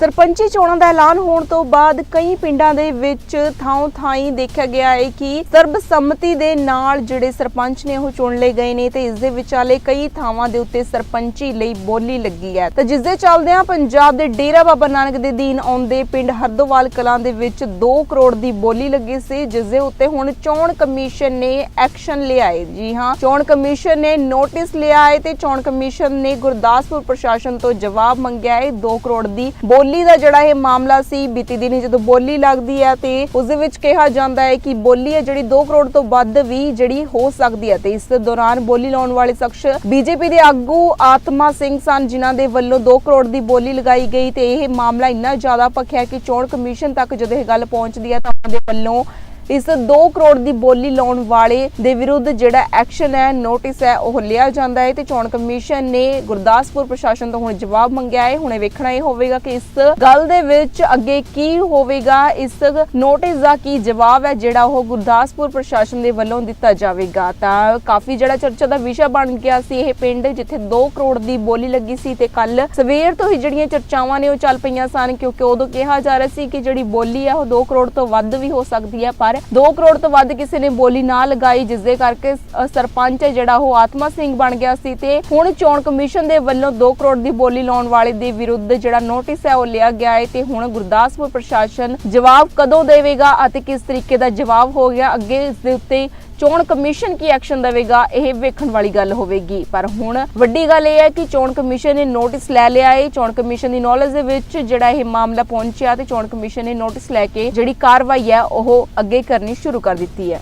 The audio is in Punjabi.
ਸਰਪੰਚੀ ਚੋਣਾਂ ਦਾ ਐਲਾਨ ਹੋਣ ਤੋਂ ਬਾਅਦ ਕਈ ਪਿੰਡਾਂ ਦੇ ਵਿੱਚ ਥਾਂ ਥਾਈਂ ਦੇਖਿਆ ਗਿਆ ਹੈ ਕਿ ਸਰਬਸੰਮਤੀ ਦੇ ਨਾਲ ਜਿਹੜੇ ਸਰਪੰਚ ਨੇ ਉਹ ਚੁਣ ਲਏ ਗਏ ਨੇ ਤੇ ਇਸ ਦੇ ਵਿਚਾਲੇ ਕਈ ਥਾਵਾਂ ਦੇ ਉੱਤੇ ਸਰਪੰਚੀ ਲਈ ਬੋਲੀ ਲੱਗੀ ਹੈ। ਤਾਂ ਜਿਸ ਦੇ ਚੱਲਦਿਆਂ ਪੰਜਾਬ ਦੇ ਡੇਰਾ ਬਾਬਾ ਨਾਨਕ ਦੇ ਦੀਨ ਆਉਂਦੇ ਪਿੰਡ ਹਰਦੋਵਾਲ ਕਲਾਂ ਦੇ ਵਿੱਚ 2 ਕਰੋੜ ਦੀ ਬੋਲੀ ਲੱਗੀ ਸੀ, ਜਿਸ ਦੇ ਉੱਤੇ ਹੁਣ ਚੋਣ ਕਮਿਸ਼ਨ ਨੇ ਐਕਸ਼ਨ ਲਿਆ ਹੈ। ਜੀ ਹਾਂ, ਚੋਣ ਕਮਿਸ਼ਨ ਨੇ ਨੋਟਿਸ ਲਿਆ ਹੈ ਤੇ ਚੋਣ ਕਮਿਸ਼ਨ ਨੇ ਗੁਰਦਾਸਪੁਰ ਪ੍ਰਸ਼ਾਸਨ ਤੋਂ ਜਵਾਬ ਮੰਗਿਆ ਹੈ। 2 ਕਰੋੜ ਦੀ ਬੋਲੀ ਦਾ ਜਿਹੜਾ ਇਹ ਮਾਮਲਾ ਸੀ, ਬੀਤੀ ਦਿਨੀ ਜਦੋਂ ਬੋਲੀ ਲੱਗਦੀ ਹੈ ਤੇ ਉਸ ਦੇ ਵਿੱਚ ਕਿਹਾ ਜਾਂਦਾ ਹੈ ਕਿ ਬੋਲੀ ਹੈ ਜਿਹੜੀ 2 ਕਰੋੜ ਤੋਂ ਵੱਧ ਵੀ ਜਿਹੜੀ ਹੋ ਸਕਦੀ ਹੈ ਤੇ ਇਸ ਦੌਰਾਨ ਬੋਲੀ ਲਾਉਣ ਵਾਲੇ ਸ਼ਖਸ ਬੀਜੇਪੀ ਦੇ ਆਗੂ ਆਤਮਾ ਸਿੰਘ ਸਨ, ਜਿਨ੍ਹਾਂ ਦੇ ਵੱਲੋਂ 2 ਕਰੋੜ ਦੀ ਬੋਲੀ ਲਗਾਈ ਗਈ ਤੇ ਇਹ ਮਾਮਲਾ ਇੰਨਾ ਜ਼ਿਆਦਾ ਭਖਿਆ ਕਿ ਚੋਣ ਕਮਿਸ਼ਨ ਤੱਕ ਜਦੋਂ ਇਹ ਗੱਲ ਪਹੁੰਚਦੀ ਹੈ ਤਾਂ ਉਹਨਾਂ ਦੇ ਵੱਲੋਂ ਇਸ 2 ਕਰੋੜ ਦੀ ਬੋਲੀ ਲਾਉਣ ਵਾਲੇ ਦੇ ਵਿਰੁੱਧ ਜਿਹੜਾ ਐਕਸ਼ਨ ਹੈ, ਨੋਟਿਸ ਹੈ, ਉਹ ਲਿਆ ਜਾਂਦਾ ਹੈ ਤੇ ਚੋਣ ਕਮਿਸ਼ਨ ਨੇ ਗੁਰਦਾਸਪੁਰ ਪ੍ਰਸ਼ਾਸਨ ਤੋਂ ਹੁਣ ਜਵਾਬ ਮੰਗਿਆ ਹੈ। ਹੁਣੇ ਵੇਖਣਾ ਇਹ ਹੋਵੇਗਾ ਕਿ ਇਸ ਗੱਲ ਦੇ ਵਿੱਚ ਅੱਗੇ ਕੀ ਹੋਵੇਗਾ, ਇਸ ਨੋਟਿਸ ਦਾ ਕੀ ਜਵਾਬ ਹੈ, ਜਿਹੜਾ ਉਹ ਗੁਰਦਾਸਪੁਰ ਪ੍ਰਸ਼ਾਸਨ ਦੇ ਵੱਲੋਂ ਦਿੱਤਾ ਜਾਵੇਗਾ। ਤਾਂ ਕਾਫੀ ਜਿਹੜਾ ਚਰਚਾ ਦਾ ਵਿਸ਼ਾ ਬਣ ਗਿਆ ਸੀ ਇਹ ਪਿੰਡ, ਜਿੱਥੇ 2 ਕਰੋੜ ਦੀ ਬੋਲੀ ਲੱਗੀ ਸੀ ਤੇ ਕੱਲ ਸਵੇਰ ਤੋਂ ਹੀ ਜਿਹੜੀਆਂ ਚਰਚਾਵਾਂ ਨੇ ਉਹ ਚੱਲ ਪਈਆਂ ਸਨ, ਕਿਉਂਕਿ ਉਦੋਂ ਕਿਹਾ ਜਾ ਰਿਹਾ ਸੀ ਕਿ ਜਿਹੜੀ ਬੋਲੀ ਹੈ, ਉਹ 2 ਕਰੋੜ ਤੋਂ ਵੱਧ ਵੀ ਹੋ ਸਕਦੀ ਹੈ, ਪਰ 2 ਕਰੋੜ ਤੋਂ ਵੱਧ ਕਿਸੇ ਨੇ ਬੋਲੀ ਨਾ ਲਗਾਈ, ਜਿਸ ਦੇ ਕਰਕੇ ਸਰਪੰਚ ਹੈ ਜਿਹੜਾ ਉਹ ਆਤਮਾ ਸਿੰਘ ਬਣ ਗਿਆ ਸੀ ਤੇ ਹੁਣ ਚੋਣ ਕਮਿਸ਼ਨ ਦੇ ਵੱਲੋਂ 2 ਕਰੋੜ ਦੀ ਬੋਲੀ ਲਾਉਣ ਵਾਲੇ ਦੇ ਵਿਰੁੱਧ ਜਿਹੜਾ ਨੋਟਿਸ ਹੈ ਉਹ ਲਿਆ ਗਿਆ ਹੈ ਤੇ ਹੁਣ ਗੁਰਦਾਸਪੁਰ ਪ੍ਰਸ਼ਾਸਨ ਜਵਾਬ ਕਦੋਂ ਦੇਵੇਗਾ ਅਤੇ ਕਿਸ ਤਰੀਕੇ ਦਾ ਜਵਾਬ ਹੋ ਗਿਆ? ਅੱਗੇ ਇਸ ਦੇ ਉੱਤੇ ਚੋਣ ਕਮਿਸ਼ਨ ਕੀ ਐਕਸ਼ਨ ਦੇਵੇਗਾ, ਇਹ ਵੇਖਣ ਵਾਲੀ ਗੱਲ ਹੋਵੇਗੀ। ਪਰ ਹੁਣ ਵੱਡੀ ਗੱਲ ਇਹ ਹੈ ਕਿ ਚੋਣ ਕਮਿਸ਼ਨ ਨੇ ਨੋਟਿਸ ਲੈ ਲਿਆ ਹੈ। ਚੋਣ ਕਮਿਸ਼ਨ ਦੀ ਨੌਲੇਜ ਦੇ ਵਿੱਚ ਜਿਹੜਾ ਇਹ ਮਾਮਲਾ ਪਹੁੰਚਿਆ ਤੇ ਚੋਣ ਕਮਿਸ਼ਨ ਨੇ ਨੋਟਿਸ ਲੈ ਕੇ ਜਿਹੜੀ ਕਾਰਵਾਈ ਹੈ, ਉਹ ਅੱਗੇ ਕਰਨੀ ਸ਼ੁਰੂ ਕਰ ਦਿੱਤੀ ਹੈ।